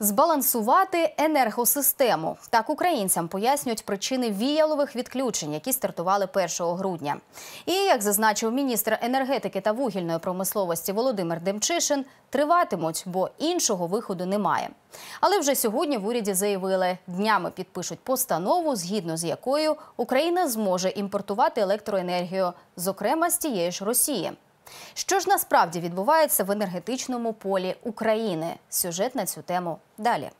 Збалансувати енергосистему так українцям пояснюють причини віялових відключень, які стартували 1 грудня. І як зазначив міністр енергетики та вугільної промисловості Володимир Демчишин, триватимуть, бо іншого виходу немає. Але вже сьогодні в уряді заявили, днями підпишуть постанову, згідно з якою Україна зможе імпортувати електроенергію, зокрема з тієї ж Росії. Що ж насправді відбувається в енергетичному полі України? Сюжет на цю тему далі.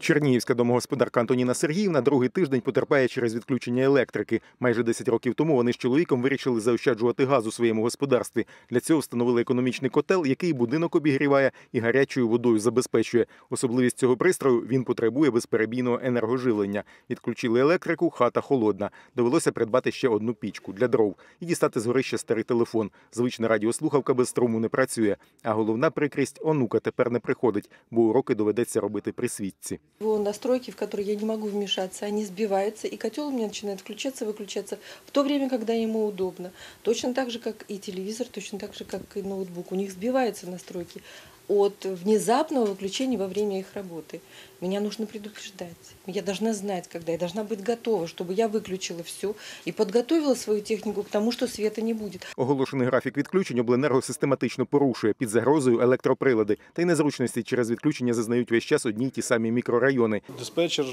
Чернігівська домогосподарка Антоніна Сергіївна другий тиждень потерпає через відключення електрики. Майже 10 років тому вони з чоловіком вирішили заощаджувати газ у своєму господарстві. Для цього встановили економічний котел, який будинок обігріває і гарячою водою забезпечує. Особливість цього пристрою він потребує безперебійного енергоживлення. Відключили електрику, хата холодна. Довелося придбати ще одну пічку для дров і дістати з горища старий телефон. Звична радіослухавка без струму не працює. А головна прикрість онука тепер не приходить, бо уроки доведеться робити при світці. Его настройки, в которые я не могу вмешаться, они сбиваются, и котел у меня начинает включаться, выключаться в то время, когда ему удобно. Точно так же, как и телевизор, точно так же, как и ноутбук. У них сбиваются настройки от внезапного выключения во время их работы. Меня нужно предупреждать. Я должна знать, когда. Я должна быть готова, чтобы я выключила все и подготовила свою технику к тому, что света не будет. Оголошений графік відключень обленерго систематично порушує під загрозою електроприлади. Та й незручності через відключення зазнають весь час одні й ті самі мікрорайони. Диспетчер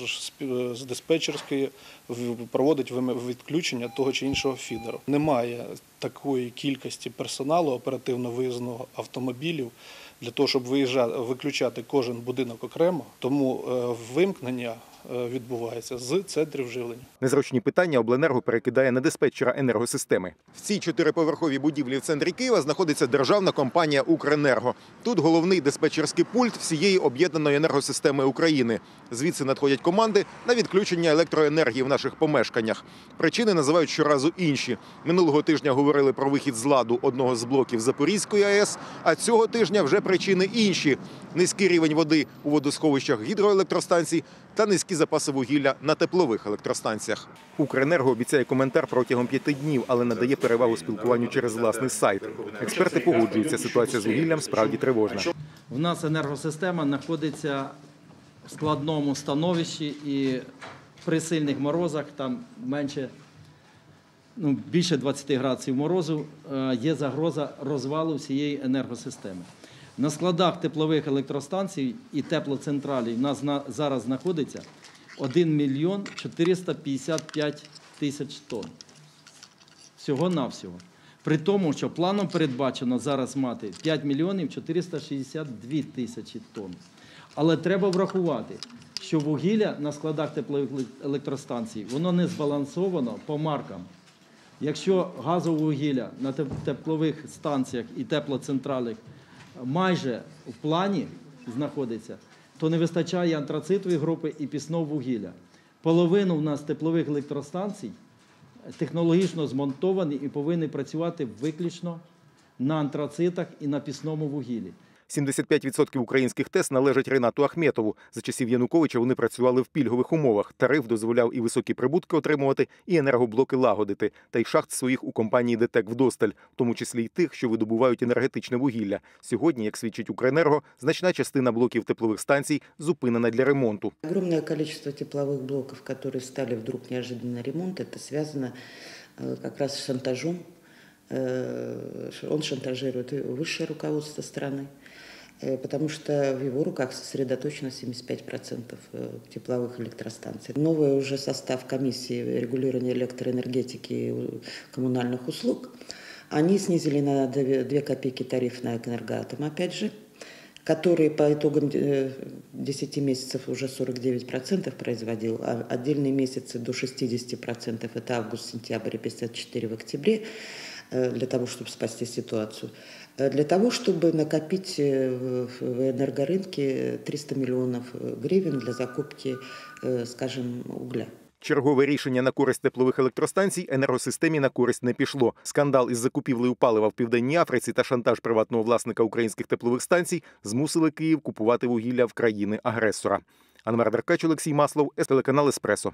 з диспетчерської проводить відключення того чи іншого фідеру. Немає такої кількості персоналу оперативно-виїзного автомобілів для того, щоб виїжджати, виключати кожен будинок окремо. Тому вимкнення відбувається з центрів живлення. Незручні питання обленерго перекидає на диспетчера енергосистеми. В цій чотириповерховій будівлі в центрі Києва знаходиться державна компанія Укренерго. Тут головний диспетчерський пульт всієї об'єднаної енергосистеми України. Звідси надходять команди на відключення електроенергії в наших помешканнях. Причини називають щоразу інші. Минулого тижня говорили про вихід з ладу одного з блоків Запорізької АЕС. А цього тижня вже причини інші: низький рівень води у водосховищах гідроелектростанцій та низькі запаси вугілля на теплових електростанціях. Укренерго обіцяє коментар протягом п'яти днів, але надає перевагу спілкуванню через власний сайт. Експерти погоджуються, ситуація з вугіллям справді тривожна. У нас енергосистема знаходиться в складному становищі і при сильних морозах, там менше, ну, більше 20 градусів морозу, е, є загроза розвалу всієї енергосистеми. На складах теплових електростанцій і теплоцентралів у нас зараз знаходиться 1 мільйон 455 тисяч тонн. Всього-навсього. При тому, що планом передбачено зараз мати 5 мільйонів 462 тисячі тонн. Але треба врахувати, що вугілля на складах теплових електростанцій воно не збалансовано по маркам. Якщо газове вугілля на теплових станціях і теплоцентралях майже в плані знаходиться, то не вистачає антрацитової групи і пісного вугілля. Половину в нас теплових електростанцій технологічно змонтовані і повинні працювати виключно на антрацитах і на пісному вугіллі. 75% українських ТЕС належать Ренату Ахметову. За часів Януковича вони працювали в пільгових умовах. Тариф дозволяв і високі прибутки отримувати, і енергоблоки лагодити. Та й шахт своїх у компанії ДТЕК вдосталь, в тому числі й тих, що видобувають енергетичне вугілля. Сьогодні, як свідчить Укренерго, значна частина блоків теплових станцій зупинена для ремонту. Огромное количество тепловых блоков, которые стали вдруг неожиданно ремонт, это связано э, как раз с шантажом. Э, Он шантажирует высшее руководство страны. Э, потому что в его руках сосредоточено 75% тепловых электростанций. Новый уже состав комиссии регулирования электроэнергетики и коммунальных услуг, они снизили на 2 копейки тариф на энергоатом, опять же, который по итогам 10 месяцев уже 49% производил, а отдельные месяцы до 60%, это август-сентябрь и 54 в октябре, для того, чтобы спасти ситуацию. Для того, чтобы накопить в энергорынке 300 миллионов гривен для закупки, скажем, угля. Чергове рішення на користь теплових електростанцій енергосистемі на користь не пішло. Скандал із закупівлею палива в південній Африці та шантаж приватного власника українських теплових станцій змусили Київ купувати вугілля в країни агресора. Анмар Деркач, Олексій Маслов, телеканал Еспресо.